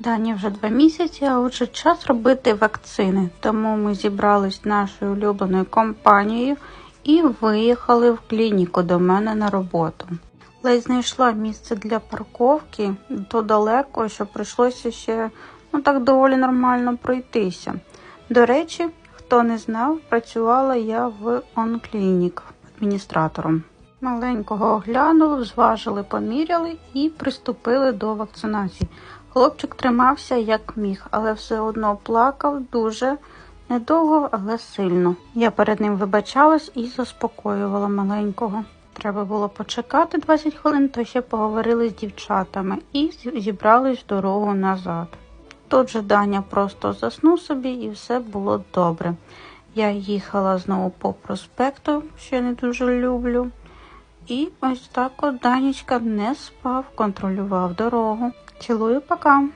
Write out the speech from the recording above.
Дані вже два місяці, а отже час робити вакцини. Тому ми зібрались нашою улюбленою компанією і виїхали в клініку до мене на роботу. Ледь знайшла місце для парковки, то далеко, що прийшлося ще ну так доволі нормально пройтися. До речі, хто не знав, працювала я в онклінік адміністратором. Маленького оглянули, зважили, поміряли і приступили до вакцинації. Хлопчик тримався як міг, але все одно плакав дуже недовго, але сильно. Я перед ним вибачалась і заспокоювала маленького. Треба було почекати 20 хвилин, то ще поговорили з дівчатами і зібрались дорогу назад. Тут же Даня просто заснув собі і все було добре. Я їхала знову по проспекту, що я не дуже люблю. І ось так от Данічка не спав, контролював дорогу. Цілую, пока.